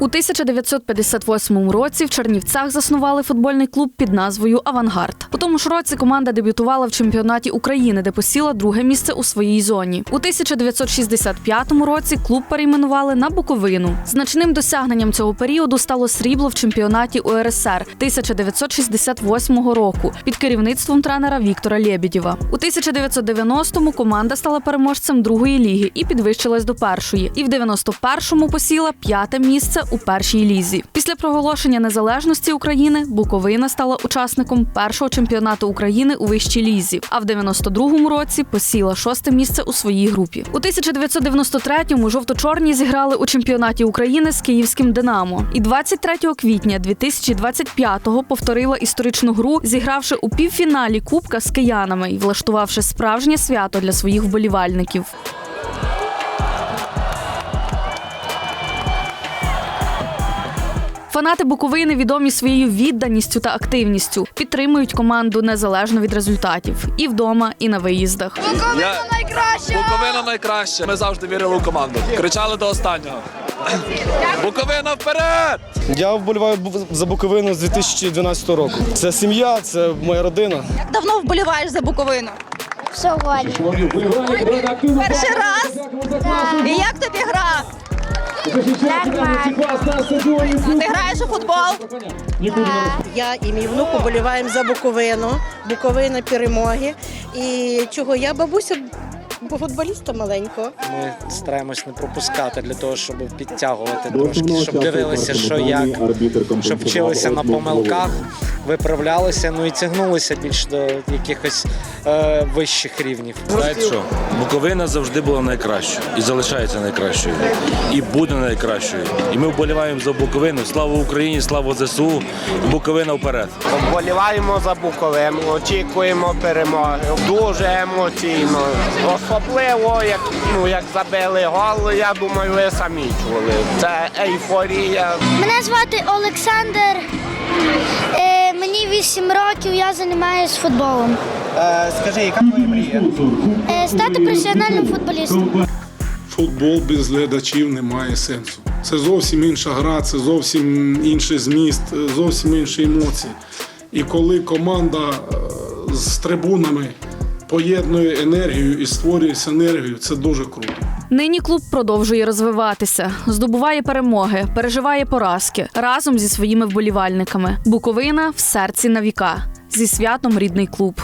У 1958 році в Чернівцях заснували футбольний клуб під назвою Авангард. У тому ж році команда дебютувала в чемпіонаті України, де посіла друге місце у своїй зоні. У 1965 році клуб перейменували на Буковину. Значним досягненням цього періоду стало срібло в чемпіонаті УРСР 1968 року під керівництвом тренера Віктора Лєбідєва. У 1990-му команда стала переможцем другої ліги і підвищилась до першої. І в 91-му посіла п'яте місце у першій лізі. Після проголошення незалежності України Буковина стала учасником першого чемпіонату України у вищій лізі. А в 92-му році посіла шосте місце у своїй групі. У 1993-му жовто-чорні зіграли у чемпіонаті України з київським Динамо. І 23 квітня 2025-го повторила історичну гру, зігравши у півфіналі Кубка з киянами і влаштувавши справжнє свято для своїх вболівальників. Фанати Буковини відомі своєю відданістю та активністю. Підтримують команду незалежно від результатів і вдома, і на виїздах. Буковина Я... Буковина найкраща. Ми завжди вірили у команду. Кричали до останнього. Буковина вперед! Я вболіваю за Буковину з 2012 року. Це сім'я, це моя родина. Як давно вболіваєш за Буковину? Сьогодні. Перший раз? І як тобі гра? Ти граєш у футбол? Я і мій внук поболіваємо за Буковину, Буковина перемоги. І чого я бабуся бо футболіста маленького. Ми стараємось не пропускати для того, щоб підтягувати трошки, щоб дивилися, що як, щоб вчилися на помилках, виправлялися, ну і тягнулися більш до якихось е, вищих рівнів. Знаєте що? Буковина завжди була найкращою і залишається найкращою. І буде найкращою. І ми вболіваємо за Буковину. Слава Україні, слава ЗСУ. Буковина вперед. Вболіваємо за Буковину, очікуємо перемоги. Дуже емоційно. Особливо, як, ну, як забили гол, я думаю, ви самі чули. Це ейфорія. Мене звати Олександр. Е, мені 8 років, я займаюся футболом. скажи, яка твоя мрія? Е, стати професіональним футболістом. Футбол без глядачів не має сенсу. Це зовсім інша гра, це зовсім інший зміст, зовсім інші емоції. І коли команда е, з трибунами поєднує енергію і створює синергію, це дуже круто. Нині клуб продовжує розвиватися, здобуває перемоги, переживає поразки разом зі своїми вболівальниками. Буковина в серці на віка. Зі святом рідний клуб.